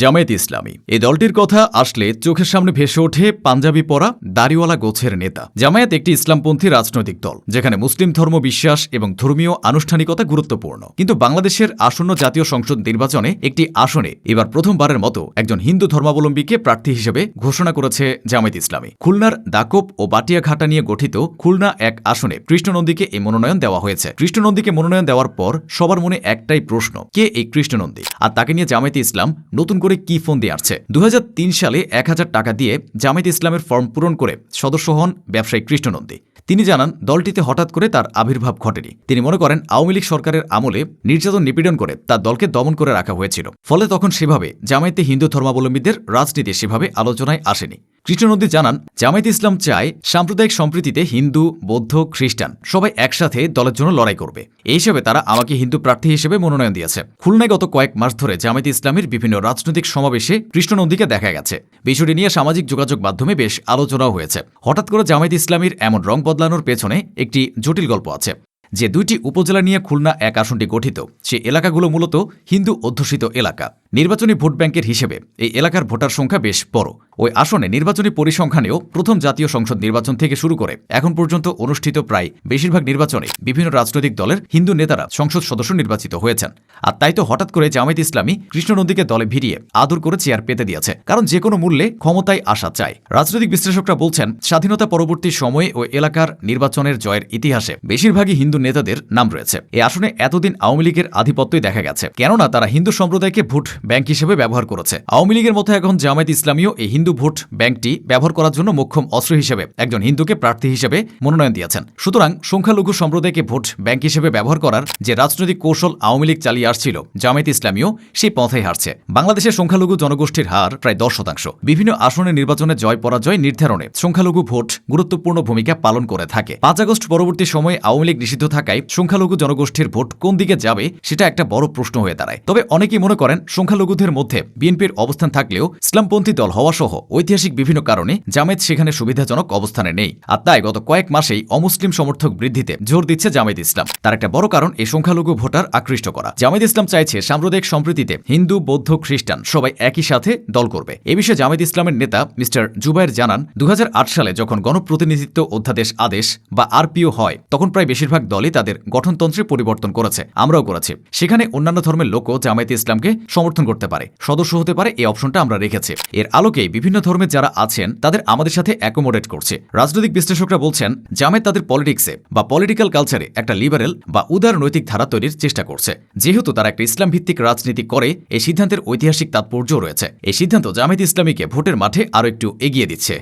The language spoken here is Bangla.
জামায়াত ইসলামী। এই দলটির কথা আসলে চোখের সামনে ভেসে ওঠে পাঞ্জাবি পরা দাড়িওয়ালা গোছের নেতা। জামায়াত একটি ইসলামপন্থী রাজনৈতিক দল, যেখানে মুসলিম ধর্ম, বিশ্বাস এবং ধর্মীয় আনুষ্ঠানিকতা গুরুত্বপূর্ণ। কিন্তু বাংলাদেশের আসন্ন জাতীয় সংসদ নির্বাচনে একটি আসনে এবার প্রথমবারের মতো একজন হিন্দু ধর্মাবলম্বীকে প্রার্থী হিসেবে ঘোষণা করেছে জামায়াত ইসলামী। খুলনার দাকব ও বাটিয়াঘাটা নিয়ে গঠিত খুলনা এক আসনে কৃষ্ণনন্দীকে এই মনোনয়ন দেওয়া হয়েছে। কৃষ্ণনন্দীকে মনোনয়ন দেওয়ার পর সবার মনে একটাই প্রশ্ন, কে এই কৃষ্ণনন্দী? আর তাকে নিয়ে জামায়াতে ইসলাম নতুন করে কি ফোন দিয়ে আসছে? দু সালে এক হাজার টাকা দিয়ে জামায়াতে ইসলামের ফর্ম পূরণ করে সদস্য হন ব্যবসায়ী কৃষ্ণনন্দী। তিনি জানান, দলটিতে হঠাৎ করে তার আবির্ভাব ঘটেনি। তিনি মনে করেন, আওয়ামী লীগ সরকারের আমলে নির্যাতন নিপীড়ন করে তার দলকে দমন করে রাখা হয়েছিল। ফলে তখন সেভাবে জামায়াতে হিন্দু ধর্মাবলম্বীদের রাজনীতি সেভাবে আলোচনায় আসেনি। কৃষ্ণনন্দী জানান, জামায়াত ইসলাম চায় সাম্প্রদায়িক সম্প্রীতিতে হিন্দু, বৌদ্ধ, খ্রিস্টান সবাই একসাথে দলের জন্য লড়াই করবে। এই হিসেবে তারা আমাকে হিন্দু প্রার্থী হিসেবে মনোনয়ন দিয়েছে। খুলনায় গত কয়েক মাস ধরে জামায়াত ইসলামের বিভিন্ন রাজনৈতিক সমাবেশে কৃষ্ণনন্দীকে দেখা গেছে। বিষয়টি নিয়ে সামাজিক যোগাযোগ মাধ্যমে বেশ আলোচনাও হয়েছে। হঠাৎ করে জামায়াত ইসলামীর এমন রং বদলানোর পেছনে একটি জটিল গল্প আছে। যে দুইটি উপজেলা নিয়ে খুলনা এক আসনটি গঠিত, সে এলাকাগুলো মূলত হিন্দু অধ্যুষিত এলাকা। নির্বাচনী ভোট ব্যাংকের হিসেবে এই এলাকার ভোটার সংখ্যা বেশ বড়। ওই আসনে নির্বাচনী পরিসংখ্যানেও প্রথম জাতীয় সংসদ নির্বাচন থেকে শুরু করে এখন পর্যন্ত অনুষ্ঠিত প্রায় বেশিরভাগ নির্বাচনে বিভিন্ন রাজনৈতিক দলের হিন্দু নেতারা সংসদ সদস্য নির্বাচিত হয়েছেন। আর তাই তো হঠাৎ করে জামায়াত ইসলামী কৃষ্ণনন্দীকে দলে ভিড়িয়ে আদর করে চেয়ার পেতে দিয়েছে। কারণ যে কোনো মূল্যে ক্ষমতায় আসা চায় রাজনৈতিক বিশ্লেষকরা বলছেন, স্বাধীনতা পরবর্তী সময়ে ও এলাকার নির্বাচনের জয়ের ইতিহাসে বেশিরভাগই হিন্দু নেতাদের নাম রয়েছে। এই আসনে এতদিন আওয়ামী লীগের আধিপত্যই দেখা গেছে। কেননা তারা হিন্দু সম্প্রদায়কে ভোট ব্যাংক হিসেবে ব্যবহার করেছে। আওয়ামী লীগের মতো এখন জামায়াত ইসলামীও এই হিন্দু ভোট ব্যাংকটি ব্যবহার করার জন্য মোক্ষম অস্ত্র হিসেবে একজন হিন্দুকে প্রার্থী হিসেবে মনোনয়ন দিয়েছেন। সুতরাং সংখ্যালঘু সম্প্রদায়কে ভোট ব্যাংক হিসেবে ব্যবহার করার যে রাজনৈতিক কৌশল আওয়ামী লীগ চালিয়ে আসছিল, জামায়াত ইসলামীও সেই পথে হারছে। বাংলাদেশের সংখ্যালঘু জনগোষ্ঠীর হার প্রায় দশ শতাংশ। বিভিন্ন আসনে নির্বাচনে জয় পরাজয় নির্ধারণে সংখ্যালঘু ভোট গুরুত্বপূর্ণ ভূমিকা পালন করে থাকে। পাঁচ আগস্ট পরবর্তী সময়ে আওয়ামী লীগ নিষিদ্ধ থাকায় সংখ্যালঘু জনগোষ্ঠীর ভোট কোন দিকে যাবে সেটা একটা বড় প্রশ্ন হয়ে দাঁড়ায়। তবে অনেকেই মনে করেন, সংখ্যালঘুদের মধ্যে বিএনপির অবস্থান থাকলেও ইসলামপন্থী দল হওয়া সহ ঐতিহাসিক বিভিন্ন কারণে জামায়াত সেখানে সুবিধাজনক অবস্থানে নেই। আর তাই গত কয়েক মাসেই অমুসলিম সমর্থক বৃদ্ধিতে জোর দিচ্ছে জামায়াত ইসলাম। তার একটা বড় কারণ এই সংখ্যালঘু ভোটার আকৃষ্ট করা। জামায়াত ইসলাম চাইছে সাম্প্রদায়িক সম্প্রীতিতে হিন্দু, বৌদ্ধ, খ্রিস্টান সবাই একই সাথে দল করবে। এ বিষয়ে জামায়াত ইসলামের নেতা মিস্টার জুবাইর জানান দু হাজার আট সালে যখন গণপ্রতিনিধিত্ব অধ্যাদেশ আদেশ বা আরপিও হয়, তখন প্রায় বেশিরভাগ দলই তাদের গঠনতন্ত্রে পরিবর্তন করেছে, আমরাও করেছি। সেখানে অন্যান্য ধর্মের লোকও জামায়াত ইসলামকে সমর্থন করতে পারে। সদস্য হতে পারে, এই অপশনটা আমরা রেখেছি। এর আলোকেই বিভিন্ন ধর্মের যারা আছেন, তাদের আমাদের সাথে অ্যাকোমোডেট করছে। রাজনৈতিক বিশ্লেষকরা বলছেন, জামায়াত তাদের পলিটিক্সে বা পলিটিক্যাল কালচারে একটা লিবারেল বা উদার নৈতিক ধারা তৈরির চেষ্টা করছে। যেহেতু তারা একটা ইসলাম ভিত্তিক রাজনীতি করে, এই সিদ্ধান্তের ঐতিহাসিক তাৎপর্য রয়েছে। এই সিদ্ধান্ত জামায়াত ইসলামীকে ভোটের মাঠে আরও একটু এগিয়ে দিচ্ছে।